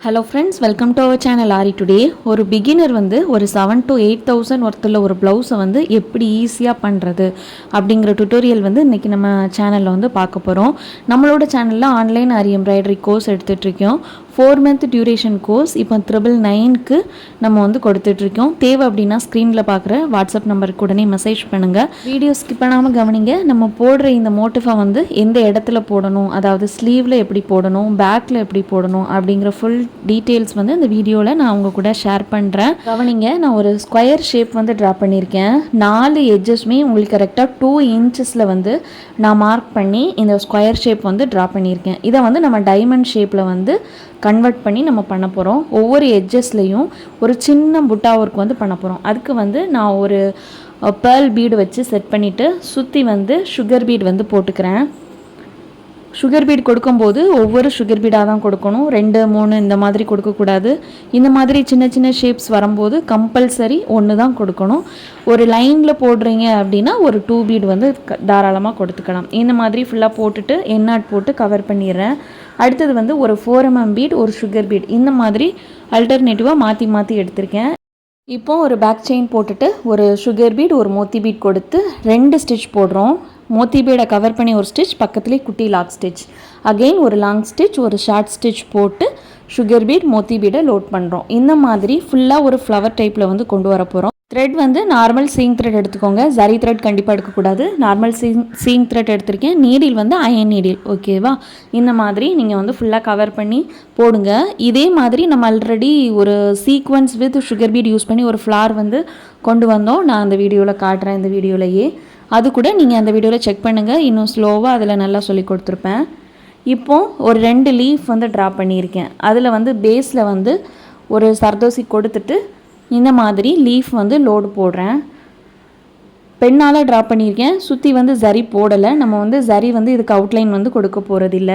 Hello friends welcome to our channel Aari today ஒரு beginner வந்து ஒரு செவன் டு எயிட் தௌசண்ட் ஒர்த்தில் ஒரு ப்ளவுஸை வந்து எப்படி ஈஸியாக பண்ணுறது அப்படிங்கிற டுட்டோரியல் வந்து இன்றைக்கி நம்ம சேனலில் வந்து பார்க்க போகிறோம் நம்மளோட சேனலில் ஆன்லைன் ஆரி எம்ப்ராய்டரி கோர்ஸ் எடுத்துகிட்ருக்கோம் ஃபோர் மந்த் டியூரேஷன் கோர்ஸ் இப்போ த்ரிபிள் நைனுக்கு நம்ம வந்து கொடுத்துட்ருக்கோம். தேவை அப்படின்னா ஸ்க்ரீனில் பார்க்குற வாட்ஸ்அப் நம்பருக்கு உடனே மெசேஜ் பண்ணுங்கள் வீடியோ ஸ்கிப் பண்ணாமல் கவனிங்க. நம்ம போடுற இந்த மோட்டிஃபை வந்து எந்த இடத்துல போடணும் அதாவது ஸ்லீவில் எப்படி போடணும் பேக்கில் எப்படி போடணும் அப்படிங்கிற ஃபுல் டீட்டெயில்ஸ் வந்து இந்த வீடியோவில் நான் உங்கள் கூட ஷேர் பண்ணுறேன் கவனிங்க நான் ஒரு ஸ்கொயர் ஷேப் வந்து ட்ரா பண்ணியிருக்கேன். நாலு எட்ஜஸ்மே உங்களுக்கு கரெக்டாக டூ இன்ச்சஸில் வந்து நான் மார்க் பண்ணி இந்த ஸ்கொயர் ஷேப் வந்து ட்ரா பண்ணியிருக்கேன். இதை வந்து நம்ம டைமண்ட் ஷேப்பில் வந்து கன்வெர்ட் பண்ணி நம்ம பண்ண போகிறோம் ஒவ்வொரு எட்ஜஸ்லேயும் ஒரு சின்ன புட்டா ஒர்க் வந்து பண்ண போகிறோம் அதுக்கு வந்து நான் ஒரு பேர்ல் பீடு வச்சு செட் பண்ணிவிட்டு சுற்றி வந்து சுகர் பீட் வந்து போட்டுக்கிறேன். சுகர் பீட் கொடுக்கும்போது ஒவ்வொரு சுகர் பீடாக தான் கொடுக்கணும். ரெண்டு மூணு இந்த மாதிரி கொடுக்கக்கூடாது. இந்த மாதிரி சின்ன சின்ன ஷேப்ஸ் வரும்போது கம்பல்சரி ஒன்று தான் கொடுக்கணும். ஒரு லைனில் போடுறீங்க அப்படின்னா ஒரு டூ பீட் வந்து தாராளமாக கொடுத்துக்கலாம். இந்த மாதிரி ஃபுல்லாக போட்டுட்டு எண்ணாட் போட்டு கவர் பண்ணிடுறேன். அடுத்தது வந்து ஒரு ஃபோர் எம்எம் பீட் ஒரு சுகர் பீட் இந்த மாதிரி அல்டர்னேட்டிவாக மாற்றி மாற்றி எடுத்திருக்கேன். இப்போ ஒரு பேக் செயின் போட்டுட்டு ஒரு சுகர் பீட் ஒரு மோத்தி பீட் கொடுத்து ரெண்டு ஸ்டிச் போடுறோம். மோத்தி பீடை கவர் பண்ணி ஒரு ஸ்டிச் பக்கத்துலேயே குட்டி லாக் ஸ்டிச் அகெயின் ஒரு லாங் ஸ்டிச் ஒரு ஷார்ட் ஸ்டிச் போட்டு சுகர் பீட் மோத்தி பீடை லோட் பண்ணுறோம் இந்த மாதிரி ஃபுல்லாக ஒரு ஃப்ளவர் டைப்பில் வந்து கொண்டு வர போகிறோம் த்ரெட் வந்து நார்மல் சீங் த்ரெட் எடுத்துக்கோங்க. ஜரி த்ரெட் கண்டிப்பாக எடுக்கக்கூடாது. நார்மல் சீங் சீங் த்ரெட் எடுத்திருக்கேன். நீடில் வந்து அயன் நீடில் ஓகேவா இந்த மாதிரி நீங்கள் வந்து ஃபுல்லாக கவர் பண்ணி போடுங்க. இதே மாதிரி நம்ம ஆல்ரெடி ஒரு sequence with sugar bead use பண்ணி ஒரு ஃப்ளார் வந்து கொண்டு வந்தோம். நான் அந்த வீடியோவில் காட்டுறேன் இந்த வீடியோலையே. அது கூட நீங்கள் அந்த வீடியோவில் செக் பண்ணுங்கள் இன்னும் ஸ்லோவாக அதில் நல்லா சொல்லி கொடுத்துருப்பேன். இப்போது ஒரு ரெண்டு லீஃப் வந்து ட்ரா பண்ணியிருக்கேன். அதில் வந்து பேஸில் வந்து ஒரு சர்தோசி கொடுத்துட்டு இந்த மாதிரி லீஃப் வந்து லோடு போடுறேன். பெண்ணால் ட்ரா பண்ணியிருக்கேன். சுற்றி வந்து ஜரி போடலை. நம்ம வந்து ஜரி வந்து இதுக்கு அவுட்லைன் வந்து கொடுக்க போகிறதில்ல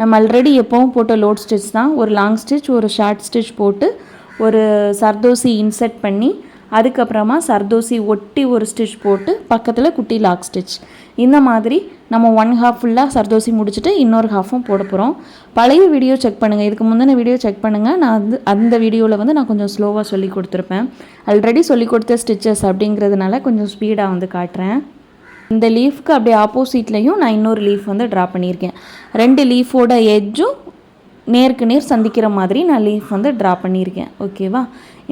நம்ம ஆல்ரெடி எப்போவும் போட்ட லோட் ஸ்டிச் தான். ஒரு லாங் ஸ்டிச் ஒரு ஷார்ட் ஸ்டிச் போட்டு ஒரு சர்தோசி இன்செர்ட் பண்ணி அதுக்கப்புறமா சர்தோசி ஒட்டி ஒரு ஸ்டிச் போட்டு பக்கத்தில் குட்டி லாக் ஸ்டிச் இந்த மாதிரி நம்ம ஒன் ஹாஃப் ஃபுல்லாக சர்தோசி முடிச்சுட்டு இன்னொரு ஹாஃபும் போட போகிறோம் பழைய வீடியோ செக் பண்ணுங்கள் இதுக்கு முந்தின வீடியோ செக் பண்ணுங்கள் நான் வந்து அந்த வீடியோவில் வந்து நான் கொஞ்சம் ஸ்லோவாக சொல்லி கொடுத்துருப்பேன். ஆல்ரெடி சொல்லி கொடுத்த ஸ்டிச்சஸ் அப்படிங்கிறதுனால கொஞ்சம் ஸ்பீடாக வந்து காட்டுறேன். இந்த லீஃப்க்கு அப்படியே ஆப்போசிட்லேயும் நான் இன்னொரு லீஃப் வந்து ட்ரா பண்ணியிருக்கேன். ரெண்டு லீஃபோட எட்ஜும் நேருக்கு நேர் சந்திக்கிற மாதிரி நான் லீஃப் வந்து ட்ரா பண்ணியிருக்கேன். ஓகேவா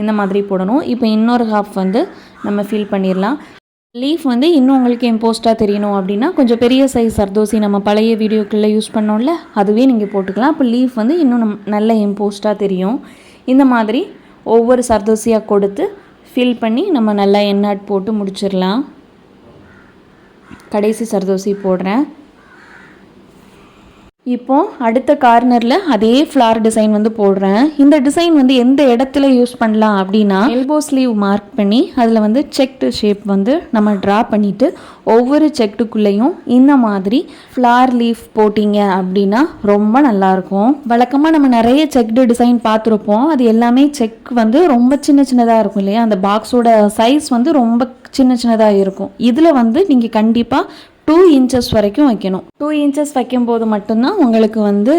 இந்த மாதிரி போடணும். இப்போ இன்னொரு ஹாஃப் வந்து நம்ம ஃபில் பண்ணிடலாம். லீஃப் வந்து இன்னும் உங்களுக்கு இம்போஸ்ட்டாக தெரியணும் அப்படின்னா கொஞ்சம் பெரிய சைஸ் சர்தோசி நம்ம பழைய வீடியோக்குள்ளே யூஸ் பண்ணோம்ல அதுவே நீங்கள் போட்டுக்கலாம். அப்போ லீஃப் வந்து இன்னும் நம் நல்ல இம்போஸ்ட்டாக தெரியும். இந்த மாதிரி ஒவ்வொரு சர்தோசியாக கொடுத்து ஃபில் பண்ணி நம்ம நல்லா எண்ணாட் போட்டு முடிச்சிடலாம். கடைசி சர்தோசி போடுறேன். இப்போ அடுத்த கார்னரில் அதே ஃப்ளார் டிசைன் வந்து போடுறேன். இந்த டிசைன் வந்து எந்த இடத்துல யூஸ் பண்ணலாம் அப்படின்னா எல்போ ஸ்லீவ் மார்க் பண்ணி அதில் வந்து செக்டு ஷேப் வந்து நம்ம ட்ரா பண்ணிவிட்டு ஒவ்வொரு செக்டுக்குள்ளேயும் இந்த மாதிரி ஃப்ளார் லீஃப் போட்டிங்க அப்படின்னா ரொம்ப நல்லாயிருக்கும் வழக்கமாக நம்ம நிறைய செக்டு டிசைன் பார்த்துருப்போம். அது எல்லாமே செக் வந்து ரொம்ப சின்ன சின்னதாக இருக்கும் இல்லையா? அந்த பாக்ஸோட சைஸ் வந்து ரொம்ப சின்ன சின்னதாக இருக்கும். இதில் வந்து நீங்கள் கண்டிப்பாக டூ இன்ச்சஸ் வரைக்கும் வைக்கணும். டூ இன்ச்சஸ் வைக்கும்போது மட்டும்தான் உங்களுக்கு வந்து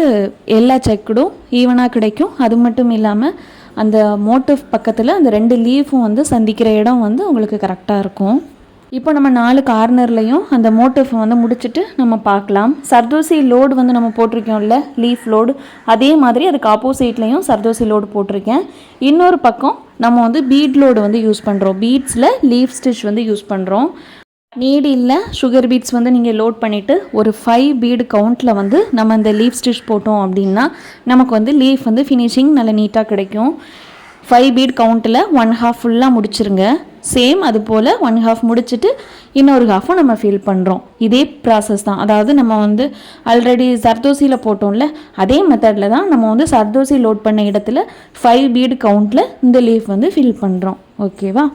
எல்லா செக்குடும் ஈவனாக கிடைக்கும். அது மட்டும் இல்லாமல் அந்த மோட்டிவ் பக்கத்தில் அந்த ரெண்டு லீஃபும் வந்து சந்திக்கிற இடம் வந்து உங்களுக்கு கரெக்டாக இருக்கும். இப்போ நம்ம நாலு கார்னர்லையும் அந்த மோட்டிவ் வந்து முடிச்சுட்டு நம்ம பார்க்கலாம். சர்தோசி லோடு வந்து நம்ம போட்டிருக்கோம்ல லீஃப் லோடு அதே மாதிரி அதுக்கு ஆப்போசிட்லேயும் சர்தோசி லோடு போட்டிருக்கேன். இன்னொரு பக்கம் நம்ம வந்து பீட் லோடு வந்து யூஸ் பண்ணுறோம் பீட்ஸில் லீஃப் ஸ்டிச் வந்து யூஸ் பண்ணுறோம் நீடு இல்லை சுகர் பீட்ஸ் வந்து நீங்கள் லோட் பண்ணிவிட்டு ஒரு ஃபைவ் பீடு கவுண்ட்டில் வந்து நம்ம இந்த லீஃப் ஸ்டிச் போட்டோம் அப்படின்னா நமக்கு வந்து லீஃப் வந்து ஃபினிஷிங் நல்ல நீட்டாக கிடைக்கும். ஃபைவ் பீட் கவுண்ட்டில் ஒன் ஹாஃப் ஃபுல்லாக முடிச்சிருங்க. சேம் அது போல் ஒன் ஹாஃப் முடிச்சுட்டு இன்னொரு ஹாஃபும் நம்ம ஃபில் பண்ணுறோம் இதே ப்ராசஸ் தான். அதாவது நம்ம வந்து ஆல்ரெடி சர்தோசியில் போட்டோம்ல அதே மெத்தடில் தான் நம்ம வந்து சர்தோசி லோட் பண்ண இடத்துல ஃபைவ் பீடு கவுண்ட்டில் இந்த லீஃப் வந்து ஃபில் பண்ணுறோம் ஓகேவா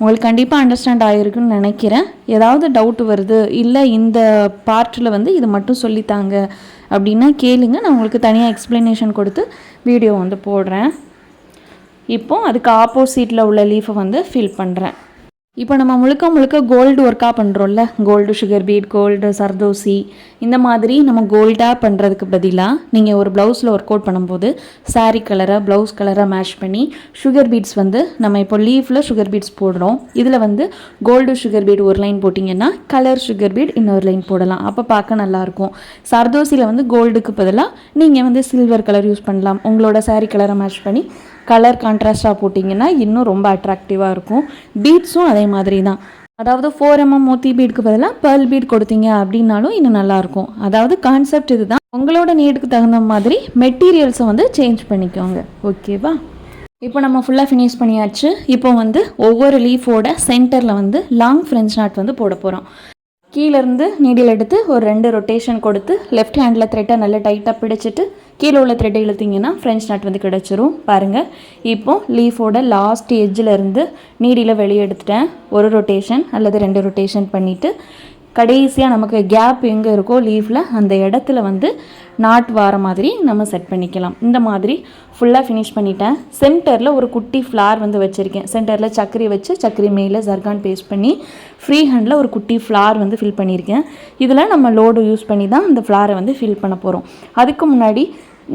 உங்களுக்கு கண்டிப்பாக அண்டர்ஸ்டாண்ட் ஆகிருக்குன்னு நினைக்கிறேன். ஏதாவது டவுட் வருது இல்லை இந்த பார்ட்டில் வந்து இது மட்டும் சொல்லித்தாங்க அப்படின்னா கேளுங்க. நான் உங்களுக்கு தனியாக எக்ஸ்ப்ளனேஷன் கொடுத்து வீடியோ வந்து போடுறேன். இப்போது அதுக்கு ஆப்போசிட்டில் உள்ள லீஃபை வந்து ஃபில் பண்ணுறேன் இப்போ நம்ம முழுக்க முழுக்க கோல்டு ஒர்க்காக பண்ணுறோம்ல gold sugar bead gold zardozi. இந்த மாதிரி நம்ம கோல்டாக பண்ணுறதுக்கு பதிலாக நீங்கள் ஒரு ப்ளவுஸில் ஒர்க் அவுட் பண்ணும்போது சாரீ கலரை ப்ளவுஸ் கலரை மேட்ச் பண்ணி சுகர் பீட்ஸ் வந்து நம்ம இப்போ லீஃபில் சுகர் பீட்ஸ் போடுறோம். இதில் வந்து கோல்டு சுகர் பீட் ஒரு லைன் போட்டிங்கன்னா கலர் சுகர் பீட் இன்னொரு லைன் போடலாம். அப்போ பார்க்க நல்லாயிருக்கும் சர்தோசியில் வந்து கோல்டுக்கு பதிலாக நீங்கள் வந்து சில்வர் கலர் யூஸ் பண்ணலாம். உங்களோட சாரீ கலரை மேட்ச் பண்ணி கலர் கான்ட்ராஸ்டாக போட்டிங்கன்னா இன்னும் ரொம்ப அட்ராக்டிவாக இருக்கும். பீட்ஸும் அதே மாதிரி தான் அதாவது ஃபோர் எம்எம் மோத்தி பீடுக்கு பதிலாக பேர்ல் பீட் கொடுத்தீங்க அப்படின்னாலும் இன்னும் நல்லாயிருக்கும் அதாவது கான்செப்ட் இதுதான். உங்களோட நீடுக்கு தகுந்த மாதிரி மெட்டீரியல்ஸை வந்து சேஞ்ச் பண்ணிக்கோங்க. ஓகேவா இப்போ நம்ம ஃபுல்லாக ஃபினிஷ் பண்ணியாச்சு. இப்போ வந்து ஒவ்வொரு லீஃபோட சென்டரில் வந்து லாங் ஃப்ரெஞ்ச் நாட் வந்து போட போகிறோம் கீழேருந்து நீடில் எடுத்து ஒரு ரெண்டு ரொட்டேஷன் கொடுத்து லெஃப்ட் ஹேண்டில் த்ரெட்டை நல்லா டைட்டாக பிடிச்சிட்டு கீழே உள்ள த்ரெட்டை இழுத்தீங்கன்னா ஃப்ரெஞ்ச் நாட் வந்து கிடச்சிரும். பாருங்கள் இப்போது லீஃபோட லாஸ்ட் எஜ்ஜில் இருந்து நீடியில் வெளியே எடுத்துட்டேன். ஒரு ரொட்டேஷன் அல்லது ரெண்டு ரொட்டேஷன் பண்ணிவிட்டு கடைசியாக நமக்கு கேப் எங்கே இருக்கோ லீஃபில் அந்த இடத்துல வந்து நாட் வார மாதிரி நம்ம செட் பண்ணிக்கலாம். இந்த மாதிரி ஃபுல்லாக ஃபினிஷ் பண்ணிட்டேன். சென்டரில் ஒரு குட்டி ஃப்ளார் வந்து வச்சுருக்கேன். சென்டரில் சக்கரி வச்சு சக்கரி மேலே ஜர்கான் பேஸ்ட் பண்ணி ஃப்ரீ ஹேண்டில் ஒரு குட்டி ஃப்ளார் வந்து ஃபில் பண்ணியிருக்கேன். இதில் நம்ம லோடு யூஸ் பண்ணி தான் அந்த ஃப்ளாரை வந்து ஃபில் பண்ண போகிறோம் அதுக்கு முன்னாடி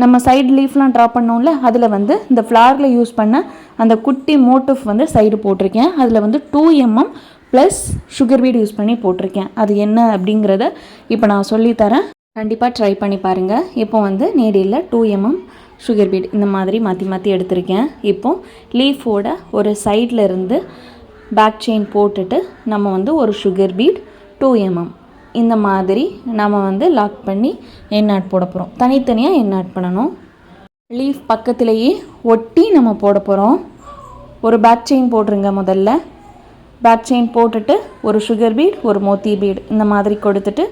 நம்ம சைடு லீஃப்லாம் ட்ரா பண்ணோம்ல அதில் வந்து இந்த ஃப்ளாரில் யூஸ் பண்ண அந்த குட்டி மோட்டிஃப் வந்து சைடு போட்டிருக்கேன். அதில் வந்து two mm plus sugar bead use பண்ணி போட்டிருக்கேன். அது என்ன அப்படிங்கிறத இப்போ நான் சொல்லித்தரேன். கண்டிப்பாக ட்ரை பண்ணி பாருங்கள் இப்போ வந்து நேடியில் two M M sugar bead இந்த மாதிரி மாற்றி மாற்றி எடுத்திருக்கேன். இப்போ லீஃபோட ஒரு சைடில் இருந்து பேக் செயின் போட்டுட்டு நம்ம வந்து ஒரு சுகர் பீட் டூ எம்எம் இந்த மாதிரி நம்ம வந்து லாக் பண்ணி எண்ணாட் போட போகிறோம் தனித்தனியாக எண்ணாட் பண்ணணும். லீஃப் பக்கத்திலேயே ஒட்டி நம்ம போட போகிறோம் ஒரு பேக் செயின் போட்டுருங்க முதல்ல. பேக் செயின் போட்டுட்டு ஒரு சுகர் பீட் ஒரு மோத்தி பீட் இந்த மாதிரி கொடுத்துட்டு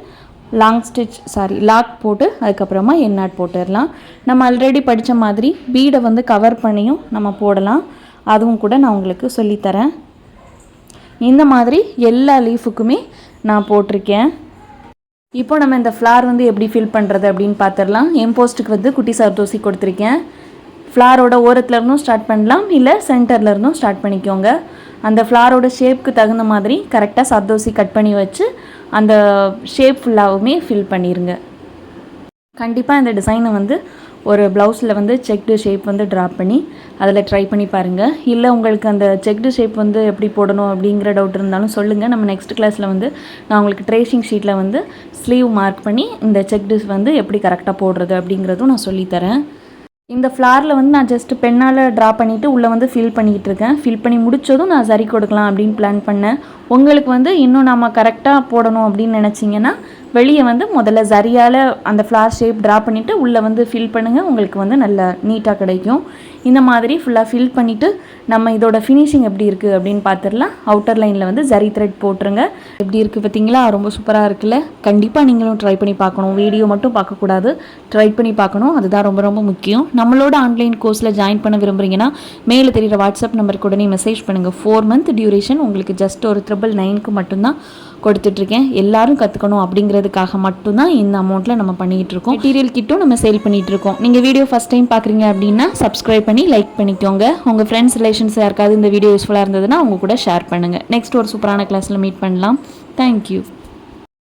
லாங் ஸ்டிச் சாரி லாக் போட்டு அதுக்கப்புறமா எண்ணாட் போட்டுடலாம். நம்ம ஆல்ரெடி படித்த மாதிரி பீடை வந்து கவர் பண்ணியும் நம்ம போடலாம். அதுவும் கூட நான் உங்களுக்கு சொல்லித்தரேன். இந்த மாதிரி எல்லா லீஃபுக்குமே நான் போட்டிருக்கேன். இப்போ நம்ம இந்த ஃப்ளார் வந்து எப்படி ஃபில் பண்ணுறது அப்படின்னு பார்த்துடலாம். எம்போஸ்ட்டுக்கு வந்து குட்டி சர்தோசி கொடுத்துருக்கேன். ஃப்ளாரோட ஓரத்துலேருந்தும் ஸ்டார்ட் பண்ணலாம் இல்லை சென்டர்லேருந்தும் ஸ்டார்ட் பண்ணிக்கோங்க. அந்த ஃப்ளாரோட ஷேப்க்கு தகுந்த மாதிரி கரெக்டாக சர்தோசி கட் பண்ணி வச்சு அந்த ஷேப் ஃபுல்லாகவுமே ஃபில் பண்ணிடுங்க கண்டிப்பாக இந்த டிசைனை வந்து ஒரு ப்ளவுஸில் வந்து செக்டு ஷேப் வந்து ட்ரா பண்ணி அதில் ட்ரை பண்ணி பாருங்கள் இல்லை உங்களுக்கு அந்த செக்டு ஷேப் வந்து எப்படி போடணும் அப்படிங்கிற டவுட் இருந்தாலும் சொல்லுங்கள் நம்ம நெக்ஸ்ட் கிளாஸில் வந்து நான் உங்களுக்கு ட்ரேசிங் ஷீட்டில் வந்து ஸ்லீவ் மார்க் பண்ணி இந்த செக்டு வந்து எப்படி கரெக்டாக போடுறது அப்படிங்கிறதும் நான் சொல்லித்தரேன் இந்த ஃப்ளாரில் வந்து நான் ஜஸ்ட் பெண்ணால் ட்ரா பண்ணிவிட்டு உள்ளே வந்து ஃபில் பண்ணிக்கிட்டு இருக்கேன் ஃபில் பண்ணி முடிச்சதும் நான் சரி கொடுக்கலாம் அப்படின்னு பிளான் பண்ணேன். உங்களுக்கு வந்து இன்னும் நம்ம கரெக்டாக போடணும் அப்படின்னு நினச்சிங்கன்னா வெளியே வந்து முதல்ல சரியால் அந்த ஃப்ளார் ஷேப் ட்ரா பண்ணிவிட்டு உள்ளே வந்து ஃபில் பண்ணுங்கள் உங்களுக்கு வந்து நல்லா நீட்டாக கிடைக்கும். இந்த மாதிரி ஃபுல்லாக ஃபில் பண்ணிவிட்டு நம்ம இதோட ஃபினிஷிங் எப்படி இருக்குது அப்படின்னு பார்த்துடலாம் அவுட்டர் லைனில் வந்து ஜரி த்ரெட் போட்டுருங்க. எப்படி இருக்குது பார்த்தீங்களா? ரொம்ப சூப்பராக இருக்குல்ல? கண்டிப்பாக நீங்களும் ட்ரை பண்ணி பார்க்கணும். வீடியோ மட்டும் பார்க்கக்கூடாது. ட்ரை பண்ணி பார்க்கணும். அதுதான் ரொம்ப ரொம்ப முக்கியம். நம்மளோட ஆன்லைன் கோர்ஸில் ஜாயின் பண்ண விரும்புறீங்கன்னா மேலே தெரிகிற வாட்ஸ்அப் நம்பருக்கு உடனே மெசேஜ் பண்ணுங்கள் ஃபோர் மந்த் டியூரேஷன் உங்களுக்கு ஜஸ்ட் ஒரு ட்ரிபிள் நைனுக்கு மட்டும்தான் கொடுத்துட்ருக்கேன். எல்லாரும் கற்றுக்கணும் அப்படிங்கிறதுக்காக மட்டும்தான் இந்த அமௌண்ட்டில் நம்ம பண்ணிகிட்டு இருக்கோம் மெட்டீரியல் கிட்டும் நம்ம சேல் பண்ணிகிட்டு இருக்கோம் நீங்கள் வீடியோ ஃபஸ்ட் டைம் பார்க்குறீங்க அப்படின்னா சப்ஸ்கிரைப் பண்ணி லைக் பண்ணிக்கோங்க. உங்கள் ஃப்ரெண்ட்ஸ் ரிலேஷன்ஸ் யாருக்காவது இந்த வீடியோ யூஸ்ஃபுல்லாக இருந்ததுன்னா அவங்க கூட ஷேர் பண்ணுங்கள் நெக்ஸ்ட் ஒரு சூப்பரான கிளாஸில் மீட் பண்ணலாம். தேங்க்யூ